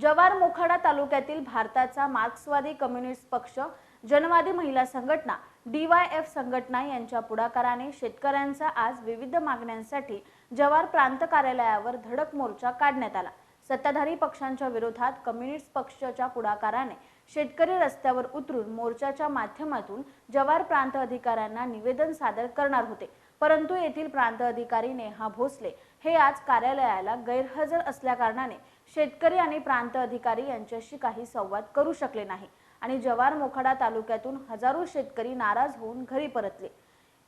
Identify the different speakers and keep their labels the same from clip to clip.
Speaker 1: जवार मोखाडा तालुक्यातील भारताचा मार्क्सवादी कम्युनिस्ट पक्ष जनवादी महिला संघटना डीवाय एफ संघटना यांच्या पुढाकाराने शेतकऱ्यांचा आज विविध मागण्यांसाठी जवार प्रांत कार्यालयावर धडक मोर्चा काढण्यात आला. सत्ताधारी पक्षांच्या विरोधात कम्युनिस्ट पक्षाच्या पुढाकाराने शेतकरी रस्त्यावर उतरून मोर्चाच्या माध्यमातून जवार प्रांत अधिकाऱ्यांना निवेदन सादर करणार होते. परंतु येथील प्रांत अधिकारी नेहा भोसले. हे आज कार्यालयाला गैरहजर असल्याकारणाने शेतकरी आणि प्रांत अधिकारी यांच्याशी काही संवाद करू शकले नाही आणि जवार मोखाडा तालुक्यातून हजारो शेतकरी नाराज होऊन घरी परतले.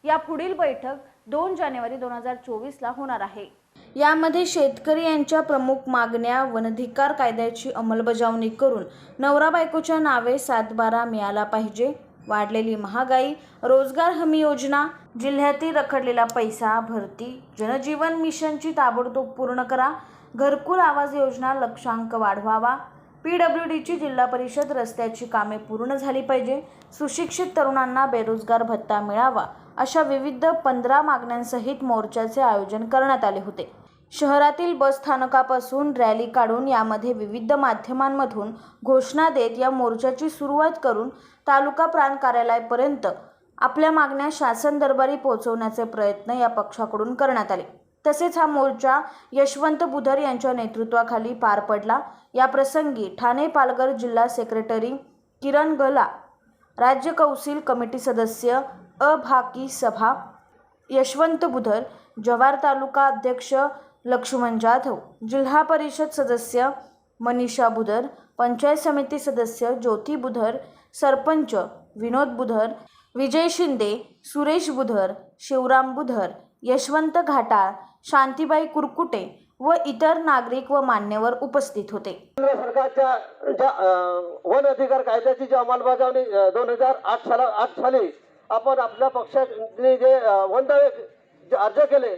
Speaker 1: या पुढील बैठक दोन जानेवारी दोन हजार चोवीसला होणार आहे. यामध्ये शेतकरी यांच्या प्रमुख मागण्या वनधिकार कायद्याची अंमलबजावणी करून नवरा बायकोच्या नावे सातबारा मिळाला पाहिजे. वाढलेली महागाई रोजगार हमी योजना जिल्ह्यातील रखडलेला पैसा भरती जनजीवन मिशनची ताबडतोब पूर्ण करा घरकुल आवाज योजना लक्षांक वाढवावा. पी डब्ल्यू डीची जिल्हा परिषद रस्त्याची कामे पूर्ण झाली पाहिजे. सुशिक्षित तरुणांना बेरोजगार भत्ता मिळावा अशा विविध पंधरा मागण्यांसहित मोर्चाचे आयोजन करण्यात आले होते. शहरातील बस स्थानकापासून रॅली काढून यामध्ये विविध माध्यमांमधून घोषणा देत या मोर्चाची सुरुवात करून तालुका प्रांत कार्यालयापर्यंत आपल्या मागण्या शासन दरबारी पोहोचवण्याचे प्रयत्न या पक्षाकडून करण्यात आले. तसेच हा मोर्चा यशवंत बुधर यांच्या नेतृत्वाखाली पार पडला. या प्रसंगी ठाणे पालघर जिल्हा सेक्रेटरी किरण गला राज्य कौन्सिल कमिटी सदस्य अभाकी सभा यशवंत बुधर जव्हार तालुका अध्यक्ष लक्ष्मण जाधव जिल्हा परिषद सदस्य मनीषा बुधर पंचायत समिती सदस्य ज्योती बुधर सरपंच विनोद बुधर विजय शिंदे सुरेश बुधर शिवराम बुधर यशवंत घाटाळ शांतीबाई कुरकुटे व इतर नागरिक व मान्यवर उपस्थित होते.
Speaker 2: केंद्र सरकारच्या ज्या वन अधिकार कायद्याची जी अंमलबजावणी दोन हजार आठ साला आठ साली आपण आपल्या पक्षाने जे वन दावे अर्ज केले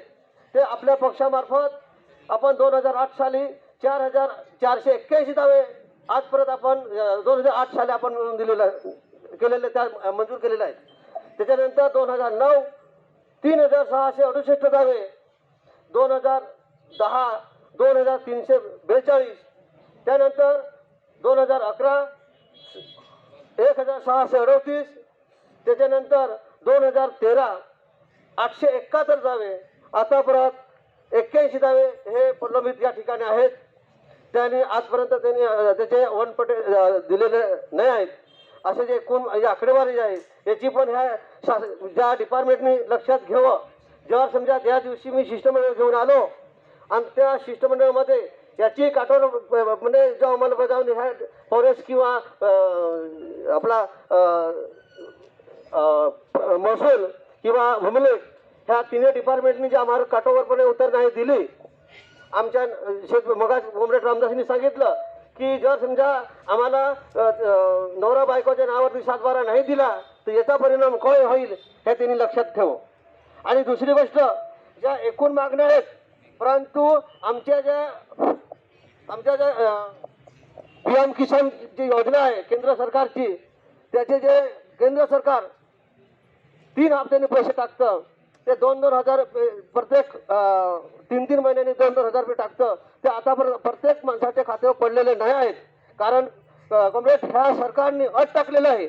Speaker 2: ते आपल्या पक्षामार्फत आपण दोन हजार आठ साली चार हजार चारशे एक्क्याऐंशी दावे आजपर्यंत आपण दोन हजार आठ साली आपण मिळवून दिलेलं केलेले त्या मंजूर केलेले आहेत. त्याच्यानंतर दोन हजार नऊ तीन हजार सहाशे अडुसष्ट दावे दोन हजार दहा दोन हजार तीनशे बेचाळीस त्यानंतर दोन हजार अकरा एक हजार सहाशे अडतीस त्याच्यानंतर दोन हजार तेरा आठशे एकाहत्तर दावे आता परत एक्क्याऐंशी दावे हे प्रलंबित या ठिकाणी आहेत. त्यांनी आजपर्यंत त्यांनी त्याचे वनपटे दिलेले नाही आहेत असे जे एकूण आकडेवारी जी आहे याची पण ह्या शास- ज्या डिपार्टमेंटनी लक्षात घ्यावं. जेव्हा समजा त्या दिवशी मी शिष्टमंडळ घेऊन आलो आणि त्या शिष्टमंडळामध्ये याची काठोर म्हणजे जो अंमलबजावणी ह्या फॉरेस्ट किंवा आपला महसूल किंवा भूमिलेख ह्या तिन्ही डिपार्टमेंटनी जे आम्हाला काटोवरपणे उत्तर नाही दिली आमच्या शेत मगाच कोमरेट रामदासांनी सांगितलं की जर समजा आम्हाला नवरा बायकोच्या नावावरती सातबारा नाही दिला तर याचा परिणाम काय होईल हे त्यांनी लक्षात ठेव. आणि दुसरी गोष्ट ज्या एकूण मागण्या आहेत परंतु आमच्या ज्या आमच्या ज्या पी एम किसान जी योजना आहे केंद्र सरकारची त्याचे जे केंद्र सरकार तीन हप्त्याने पैसे टाकतं ते दोन दोन हजार प्रत्येक तीन तीन महिन्यांनी दोन दोन हजार रुपये टाकतं. ते आता प्रत्येक माणसाच्या खात्यावर पडलेले नाही आहेत. कारण कॉम्रेड ह्या सरकारने अट टाकलेलं आहे.